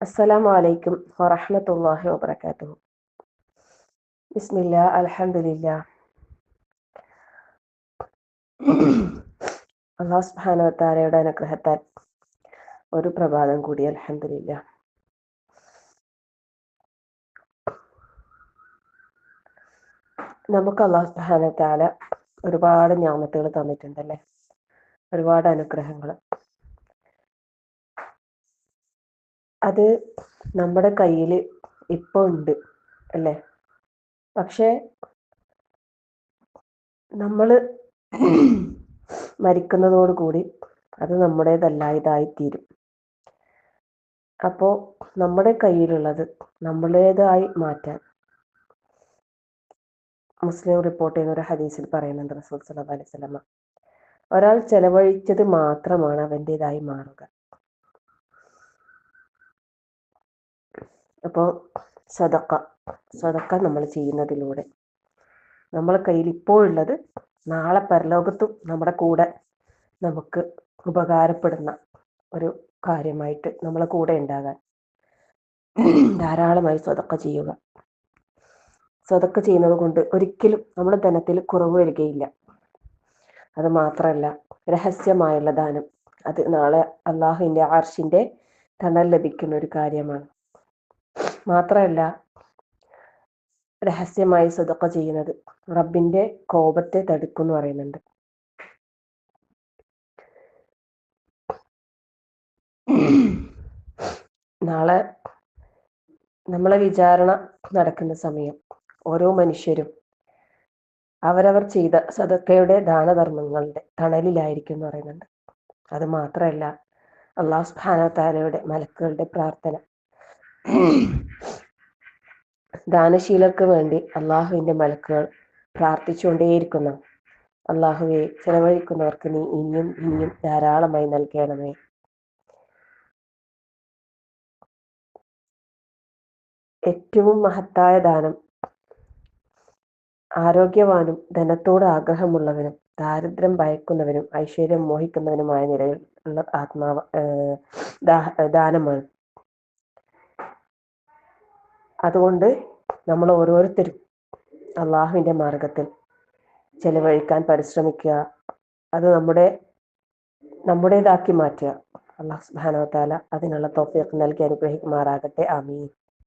അസ്സലാമു അലൈക്കും വറഹമത്തല്ലാഹി വബർക്കാത്തു ഇസ്മില്ല അലഹമില്ല അള്ളാഹ് സുബാനവത്താരയുടെ അനുഗ്രഹത്താൽ ഒരു പ്രഭാതം കൂടി അലഹമില്ല നമുക്ക് അള്ളാഹ് സുബാനത്താല ഒരുപാട് ഞാമത്തുകൾ തന്നിട്ടുണ്ടല്ലേ? ഒരുപാട് അനുഗ്രഹങ്ങൾ. അത് നമ്മുടെ കയ്യിൽ ഇപ്പോൾ ഉണ്ട് അല്ലേ? പക്ഷേ നമ്മൾ മരിക്കുന്നതോടുകൂടി അത് നമ്മുടേതല്ലായതായി തീരും അപ്പോൾ നമ്മുടെ കയ്യിലുള്ളത് നമ്മുടേതായി മാറ്റാൻ മുസ്ലിം റിപ്പോർട്ട് ചെയ്യുന്ന ഒരു ഹദീസിൽ പറയുന്നുണ്ട് റസൂൽ സല്ലല്ലാഹു അലൈഹി വസല്ലമ ഒരാൾ ചെലവഴിച്ചത് മാത്രമാണ് അവന്റെതായി മാറുക. അപ്പോൾ സദക്ക സദക്ക നമ്മൾ ചെയ്യുന്നതിലൂടെ. നമ്മളെ കയ്യിൽ ഇപ്പോഴുള്ളത് നാളെ പരലോകത്തും നമ്മുടെ കൂടെ നമുക്ക് ഉപകാരപ്പെടുന്ന ഒരു കാര്യമായിട്ട് നമ്മളെ കൂടെ ഉണ്ടാകാൻ. ധാരാളമായി സ്വതക്ക ചെയ്യുക. സ്വതക്ക ചെയ്യുന്നത് കൊണ്ട് ഒരിക്കലും നമ്മുടെ ധനത്തിൽ കുറവ് വരികയില്ല. അത് മാത്രമല്ല രഹസ്യമായുള്ള ദാനം. അത് നാളെ അള്ളാഹുവിന്റെ ആർഷിന്റെ തണൽ ലഭിക്കുന്ന ഒരു കാര്യമാണ്. മാത്രമല്ല രഹസ്യമായി സ്വതക്ക ചെയ്യുന്നത് റബ്ബിന്റെ കോപത്തെ തടുക്കും എന്ന് പറയുന്നുണ്ട്. നാളെ നമ്മളെ വിചാരണ നടക്കുന്ന സമയം ഓരോ മനുഷ്യരും അവരവർ ചെയ്ത സദക്കയുടെ ദാനധർമ്മങ്ങളുടെ തണലിലായിരിക്കും എന്ന് പറയുന്നുണ്ട്. അത് മാത്രമല്ല അള്ളാഹു സ്ഥാനത്താലയുടെ മലക്കുകളുടെ പ്രാർത്ഥന ദാനശീലർക്ക് വേണ്ടി അള്ളാഹുവിന്റെ മലക്കുകൾ പ്രാർത്ഥിച്ചുകൊണ്ടേയിരിക്കുന്നു. അള്ളാഹുവെ ചെലവഴിക്കുന്നവർക്ക് നീ ഇനിയും ഇനിയും ധാരാളമായി നൽകണമേ. ഏറ്റവും മഹത്തായ ദാനം ആരോഗ്യവാനും ധനത്തോട് ആഗ്രഹമുള്ളവനും ദാരിദ്ര്യം ഭയക്കുന്നവനും ഐശ്വര്യം മോഹിക്കുന്നവനുമായ നിലയിൽ ഉള്ള ആത്മാവ് ദാനമാണ്. അതുകൊണ്ട് നമ്മൾ ഓരോരുത്തരും അള്ളാഹുവിന്റെ മാർഗത്തിൽ ചെലവഴിക്കാൻ പരിശ്രമിക്കുക. അത് നമ്മുടെ നമ്മുടേതാക്കി മാറ്റുക. അള്ളാഹു സുബാനോ താല അതിനുള്ള തോഫിയൊക്കെ നൽകി അനുഗ്രഹിക്കുമാറാകട്ടെ. ആമീൻ.